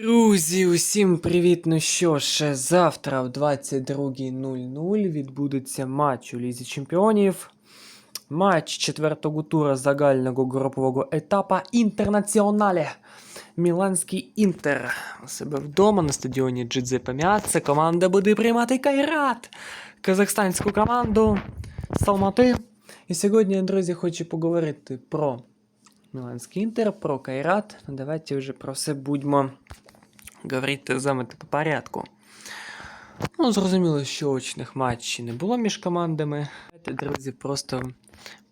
Друзі, усім привіт! Ну що ж, завтра в 22.00 відбудеться матч у Лізі Чемпіонів. Матч четвертого тура загального групового етапа Інтернаціонале. Міланський Інтер у себе вдома на стадіоні Джидзепе Міаце. Команда буде приймати Кайрат, казахстанську команду Салмати. І сьогодні, друзі, хочу поговорити про Міланський Інтер, про Кайрат. Ну, Давайте вже про все будьмо говорити з вами по порядку. Ну, зрозуміло, що очних матчів не було між командами. Давайте, друзі, просто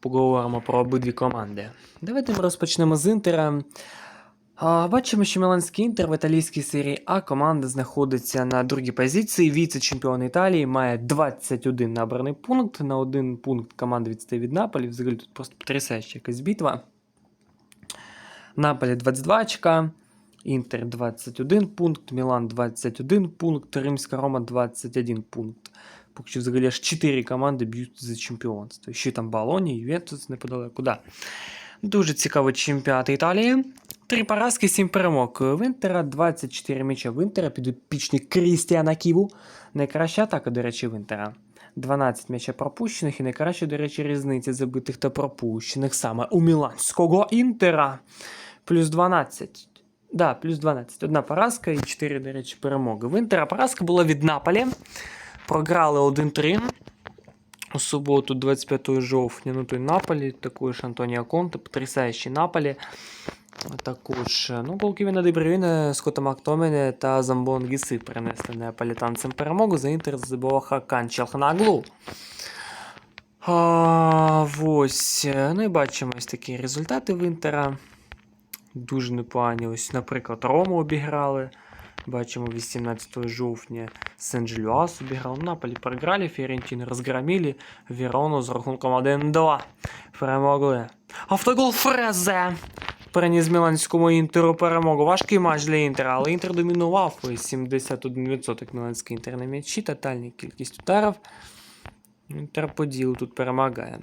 поговоримо про обидві команди. Давайте ми розпочнемо з Інтера. Бачимо, що Міланський Інтер в італійській серії А команда знаходиться на другій позиції. Віце-чемпіон Італії має 21 набраний пункт. На один пункт команда відстає від Наполі. Взагалі тут просто потрясаюча якась битва. Наполі 22 очка. Інтер 21 пункт, Мілан 21 пункт, Римська Рома 21 пункт. Поки що взагалі аж 4 команди б'ють за чемпіонство. Ще там Болоні, Ювентус неподалеку. Да. Дуже цікавий чемпіонат Італії. Три поразки, 7 перемог. В Інтера 24 м'яча в Інтера, підопічник Крістіана Ківу. Найкраща атака, до речі, в Інтера. 12 м'яча пропущених і найкраща, до речі, різниця забитих та пропущених саме у Міланського Інтера. Плюс 12. Да, плюс 12. Одна поразка і 4, до речі, перемоги. В Інтера поразка була від Наполі. Програли 1-3. У суботу, 25 жовтня, ну той Наполі, також Антоніо Конте, потрясаючий Наполі. Також, ну, Голківіна Дебрюйне, Скотта Мактоміне та Замбон Гіси принесли неаполітанцям перемогу. За Інтер забував Хакан Челханаглу. А, ось. Ну і бачимо ось такі результати в Інтера. Дуже непогані. Ось, наприклад, Рому обіграли. Бачимо 18 жовтня Сен-Джелюас обіграв. Наполі програли, Фіорентіни розгромили, Вірону з рахунком 1-2. Перемогли. Автогол Фрезе приніс Міланському інтеру перемогу. Важкий матч для інтера, але інтер домінував. 71% Міланський інтер на м'ячі, тотальна кількість ударів. Інтер по ділу тут перемагає.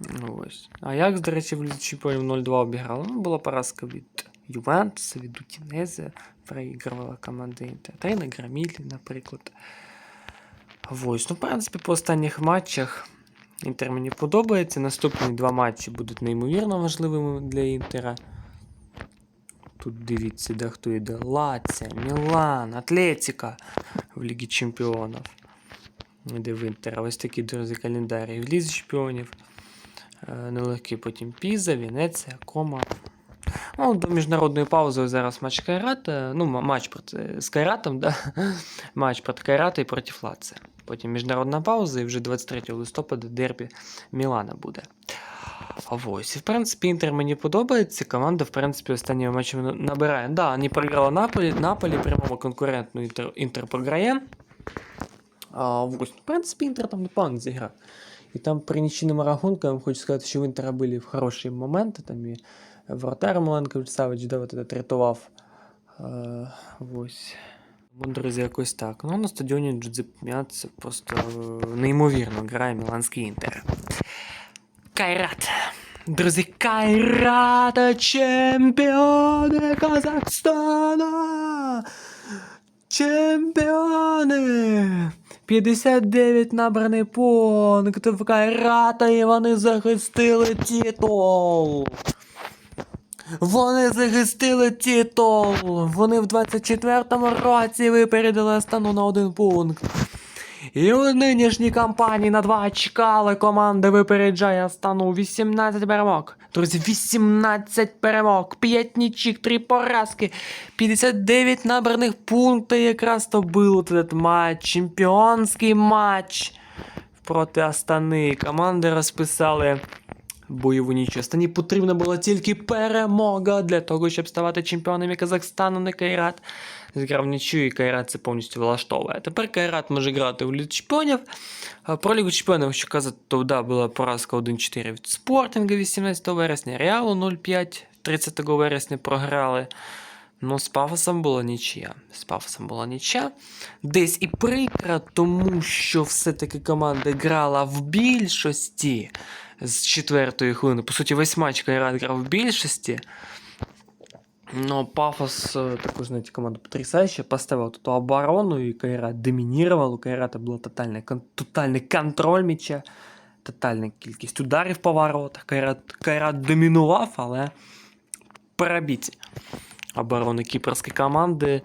Ну, ось. А як, до речі, в Лізі Чемпіонів 0-2 обіграли? Ну, була поразка від Ювентуса, від Утінезе, проігрувала команда Інтер. Та й на Грамілі, наприклад. Ось. Ну, в принципі, по останніх матчах Інтер мені подобається. Наступні два матчі будуть неймовірно важливими для Інтера. Тут дивіться, де хто йде. Лація, Мілан, Атлетіка в Лігі Чемпіонів. Де в Інтера. Ось такі, друзі, календарі в Лізі Чемпіонів. Е, Нелегкий потім Піза, Венеція, Кома. Ну, до міжнародної паузи зараз матч Кайрата. Ну, матч проти, з Кайратом, да? матч проти Кайрата і проти Лація. Потім міжнародна пауза, і вже 23 листопада дербі Мілана буде. А ось, і в принципі, Інтер мені подобається. Команда, в принципі, останніми матчами набирає. Да, вони програли Наполі, Наполі прямому конкурентну Інтер, Інтер програє. А, ось, в принципі, Інтер там непогано зіграв. І там при рахунку, хочу сказати, що в Інтера були в хороші моменти. Там і вратар Маленко Савич давати этот рятував. Е, ось. Друзі, якось так. Ну, на стадіоні Міаце просто е, неймовірно грає Міланський Інтер. Кайрат. Друзі, Кайрата чемпіони Казахстана! Чемпіони! 59 набраний пункт в Кайрата і вони захистили титул. Вони захистили титул. Вони в 24-му році випередили Астану на один пункт. І у нинішній кампанії на два очка, але команда випереджає стану 18 перемог. Друзі, 18 перемог, 5 нічік, 3 поразки, 59 набраних пунктів. Якраз то був этот матч, чемпіонський матч проти Астани. Команди розписали бойову ніч. Астані потрібна була тільки перемога для того, щоб ставати чемпіонами Казахстану на Кайрат. Зіграв нічю, і Кайрат це повністю влаштовує. Тепер Кайрат може грати у Лігу Чемпіонів. Про Лігу Чемпіонів, що казати, то да, була поразка 1-4 від Спортинга 18 вересня, Реалу 0-5 30 вересня програли. Ну, з пафосом була нічия. З пафосом була нічия. Десь і прикра, тому що все-таки команда грала в більшості з четвертої хвилини. По суті, весь матч Кайрат грав в більшості. Но Пафос, э, такой, знаете, команда потрясающая, поставил тут оборону, и Кайрат доминировал, у Кайрата был тотальный, кон- тотальний контроль м'яча, тотальна кількість ударів по воротах. Кайрат, Кайрат домінував, але перебиті оборони кіпрської команди.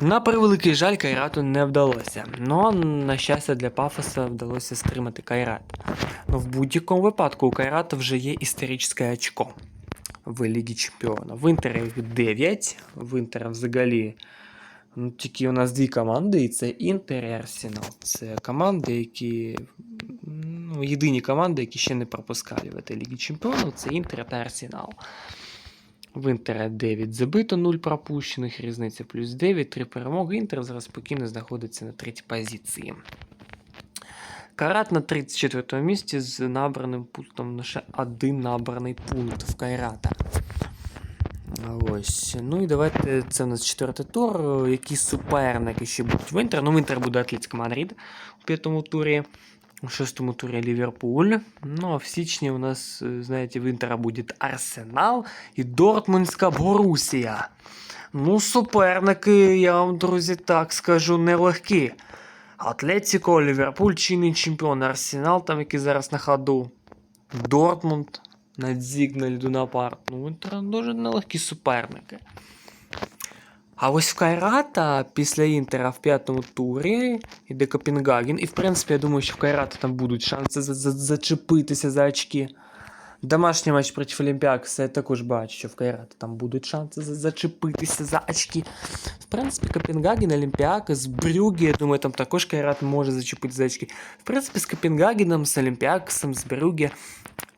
На превеликий жаль, Кайрату не вдалося. Но, на щастя, для Пафоса вдалося стримати Кайрат. Ну, в будь-якому випадку у Кайрата вже є історичне очко в Лігі Чемпіонів. В Інтера їх 9, в Інтера взагалі. Ну, тільки у нас дві команди, і це Інтер і Арсенал. Це команди, які. Ну, єдині команди, які ще не пропускали в цій Лігі Чемпіонів, це Інтер та Арсенал. В Інтера 9 забито, 0 пропущених, різниця плюс 9, 3 перемоги. Інтер зараз спокійно знаходиться на третій позиції. Карат на 34 місці з набраним пунктом лише один набраний пункт в Кайрата. Ось. Ну і давайте це у нас четвертий тур. Які суперники ще будуть в Інтер? Ну, в Інтер буде Атлетико Мадрид у п'ятому турі. У шестому туре Ливерпуль. Ну, а в січні у нас, э, знаете, в Інтера буде Арсенал і Дортмундська Борусія. Ну, суперники, я вам, друзі, так скажу, нелегкі. Атлетико, Ліверпуль, чинний чемпіон, Арсенал, там, який зараз на ходу. Дортмунд, на льду парк. Ну, в Інтера дуже нелегкі суперники. А ось в Кайрата після Інтера в п'ятому турі йде Копенгаген. І в принципі, я думаю, що в Кайрата там будуть шанси за- за- зачепитися за очки. Домашній матч проти Олімпіакса я також бачу, що в Кайрата там будуть шанси за- зачепитися за очки. В принципі, Копенгаген, Олімпіакас, Брюге, я думаю, там також Кайрат може зачепити за очки. В принципі, з Копенгагеном, з Олімпіаксом, з Брюге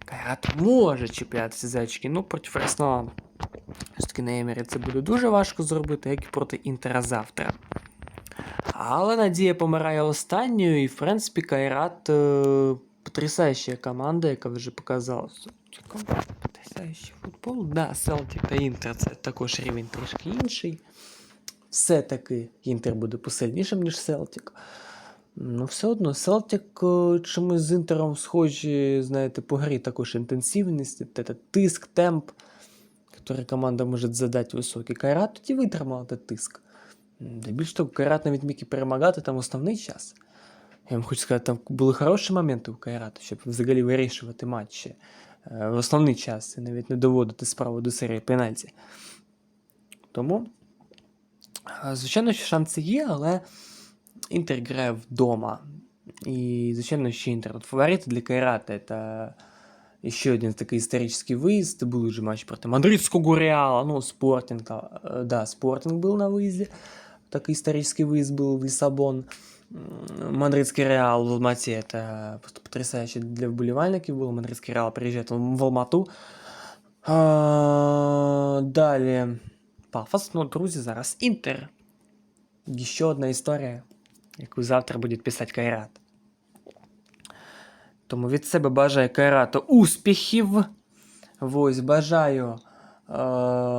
Кайрат може чіплятися за очки. Ну, проти Арсенала все-таки на Емірі це буде дуже важко зробити, як і проти Інтера завтра. Але Надія помирає останньою, і в принципі Кайрат е, потрясаюча команда, яка вже показала. Цікаво, Потрясаючий футбол. Да, Селтик та Інтер це також рівень трішки інший. Все-таки Інтер буде посильнішим, ніж Селтик. Ну, все одно, Селтик е, чомусь з Інтером схожі, знаєте, по грі також інтенсивність, те- те тиск, темп, який команда може задати високий. Кайрат тоді витримав цей тиск. Да більш того, Кайрат навіть міг і перемагати там основний час. Я вам хочу сказати, там були хороші моменти у Кайрата, щоб взагалі вирішувати матчі в основний час і навіть не доводити справу до серії пенальті. Тому, звичайно, що шанси є, але Інтер грає вдома. І, звичайно, ще Інтер. От фаворит для Кайрата це ще один такий історичний виїзд. Були вже матчі проти Мадридського Реала, ну, Спортинга. Е, Да, Спортинг був на виїзді. Такий історичний виїзд був в Лісабон. М, Мадридский Реал в Алмате это просто потрясающе для вболівальників було. Мадридский Реал приїжджає в Алмату. А, далі. Пафос, ну, друзі, зараз Інтер. Ще одна історія, яку завтра буде писати Кайрат. Тому від себе бажаю Кайрату успіхів. Ось, бажаю е,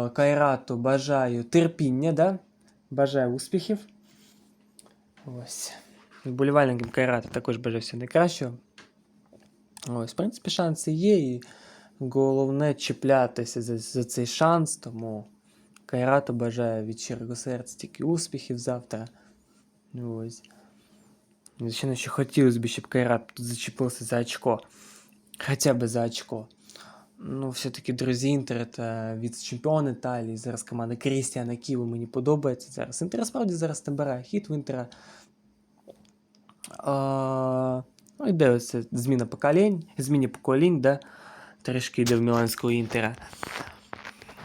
Кайрату, бажаю терпіння, да? Бажаю успіхів. Ось. Вболівальникам Кайрата також бажаю всього найкращого. Ось, в принципі, шанси є, і головне чіплятися за, за цей шанс, тому Кайрату бажаю від щирого серця тільки успіхів завтра. Ось. Звичайно, що хотілося б, щоб Кайрат тут зачепився за очко. Хоча б за очко. Ну, все-таки, друзі, Інтер це віце-чемпіон Італії. Зараз команда Крістіана Ківо мені подобається зараз. Інтер справді зараз набирає хід в Інтера. А, ну, йде ось зміна поколінь, зміні поколінь, да? Трішки йде в Міланського Інтера.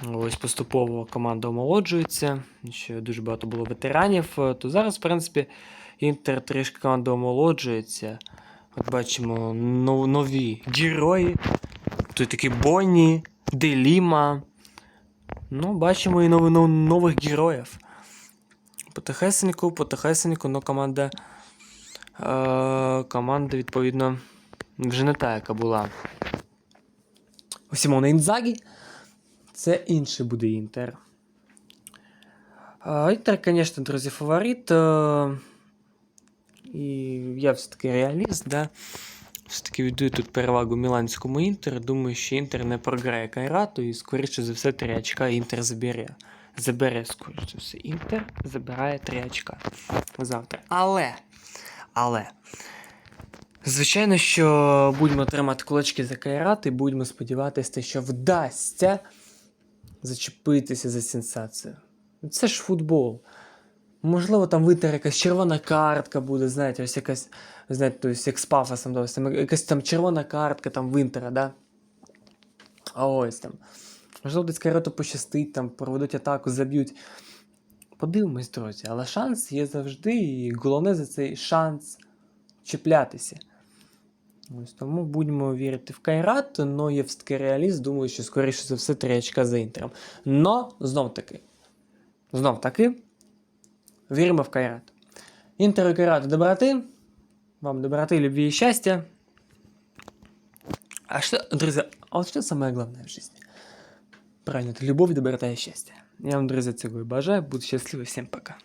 Ось поступово команда омолоджується. Ще дуже багато було ветеранів. е, То зараз, в принципі, Інтер трішки команда омолоджується. От бачимо нов- нові герої. Тут такі Бонні, Деліма. Ну, бачимо і нови- нов- нових героїв. Потихесеньку, потихесеньку, ну команда. Е, команда, відповідно, вже не та, яка була. У Сімона Інзагі. Це інший буде Інтер. Інтер, звісно, друзі, фаворит. Е, і я все-таки реаліст, да. Все-таки віддаю тут перевагу міланському інтеру. Думаю, що інтер не програє Кайрату і, скоріше за все, 3 очка інтер забере. Забере, скоріше за все. Інтер забирає 3 очка завтра. Але. Але. Звичайно, що будемо тримати кулачки за Кайрат і будемо сподіватися, що вдасться зачепитися за сенсацію. Це ж футбол. Можливо, там витер якась червона картка буде, знаєте, ось якась, знаєте, то есть, як з пафосом, там, якась там червона картка там в інтера, да? А ось там. Можливо, десь Кайрату пощастить, там проведуть атаку, заб'ють. Подивимось, друзі, але шанс є завжди, і головне за цей шанс чіплятися. Ось тому будемо вірити в Кайрат, но є все-таки реаліст, думаю, що скоріше за все 3 очка за інтером. Но знов таки, знов таки, віримо в Кайрат. Інтер і Кайрат доброти. Вам доброты, любви и счастья. А что, друзья, а вот что самое главное в жизни? Правильно, это любовь, доброта и счастье. Я вам, друзья, цього і бажаю. Буду счастливы. Всем пока.